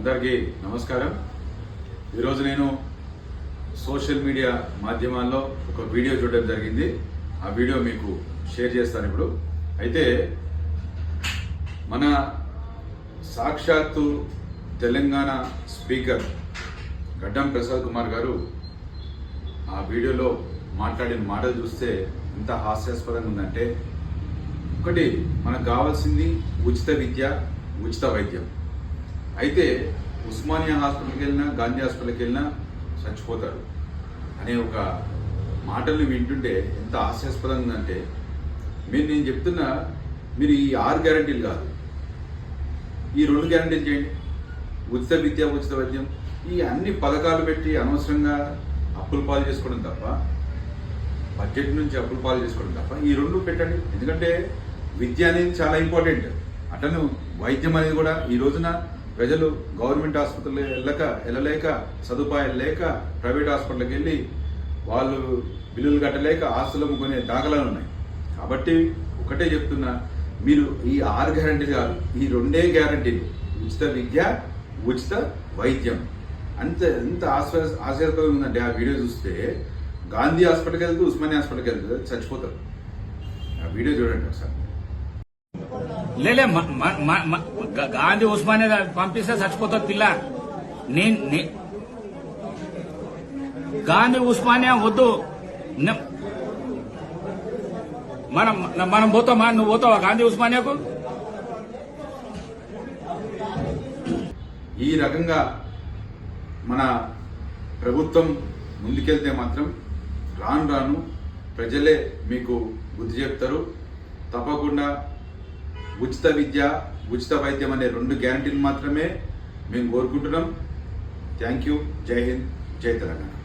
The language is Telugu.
అందరికీ నమస్కారం. ఈరోజు నేను సోషల్ మీడియా మాధ్యమాల్లో ఒక వీడియో చూడడం జరిగింది. ఆ వీడియో మీకు షేర్ చేస్తాను ఇప్పుడు. అయితే మన సాక్షాత్తు తెలంగాణ స్పీకర్ గడ్డం ప్రసాద్ కుమార్ గారు ఆ వీడియోలో మాట్లాడిన మాటలు చూస్తే ఎంత హాస్యాస్పదంగా ఉందంటే ఒకటి మనకు కావాల్సింది ఉచిత విద్య ఉచిత వైద్యం. అయితే ఉస్మానియా హాస్పిటల్కి వెళ్ళినా గాంధీ హాస్పిటల్కి వెళ్ళినా చచ్చిపోతారు. అనే ఒక మాటల్ని వింటుంటే ఎంత హాస్యాస్పదంగా ఉందంటే మీరు నేను చెప్తున్నా మీరు ఈ ఆరు గ్యారంటీలు కాదు. ఈ రెండు గ్యారంటీలు చేయండి. ఉచిత విద్య ఉచిత వైద్యం ఈ అన్ని పథకాలు పెట్టి అనవసరంగా అప్పులు పాలు చేసుకోవడం తప్ప బడ్జెట్ నుంచి అప్పులు పాలు చేసుకోవడం తప్ప ఈ రెండు పెట్టండి. ఎందుకంటే విద్య అనేది చాలా ఇంపార్టెంట్. అటను వైద్యం అనేది కూడా ఈ రోజున ప్రజలు గవర్నమెంట్ ఆసుపత్రులు వెళ్ళక వెళ్ళలేక సదుపాయాలు లేక ప్రైవేట్ హాస్పిటల్కి వెళ్ళి వాళ్ళు బిల్లులు కట్టలేక ఆస్తులు అమ్ముకునే దాఖలాలు ఉన్నాయి. కాబట్టి ఒకటే చెప్తున్నా మీరు ఈ ఆరు గ్యారంటీలు కాదు ఈ రెండే గ్యారంటీలు ఉచిత విద్య ఉచిత వైద్యం. అంత ఎంత ఆశ్చర్య ఆశ్చర్యకరంగా ఉందంటే ఆ వీడియో చూస్తే గాంధీ హాస్పిటల్కి వెళ్తే ఉస్మానియా హాస్పిటల్కి వెళ్తే చచ్చిపోతారు. ఆ వీడియో చూడండి ఒకసారి. లేలే గాంధీ ఉస్మానియా పంపిస్తే చచ్చిపోతుంది పిల్ల. నేను గాంధీ ఉస్మానియా వద్దు. మనం మనం పోతామా? నువ్వు పోతావా గాంధీ ఉస్మానియాకు? ఈ రకంగా మన ప్రభుత్వం ముందుకెళ్తే మాత్రం రాను రాను ప్రజలే మీకు బుద్ధి చెప్తారు. తప్పకుండా ఉచిత విద్య ఉచిత వైద్యం అనే రెండు గ్యారంటీలు మాత్రమే మేము కోరుకుంటున్నాం. థ్యాంక్ యూ జై హింద్ జై తెలంగాణ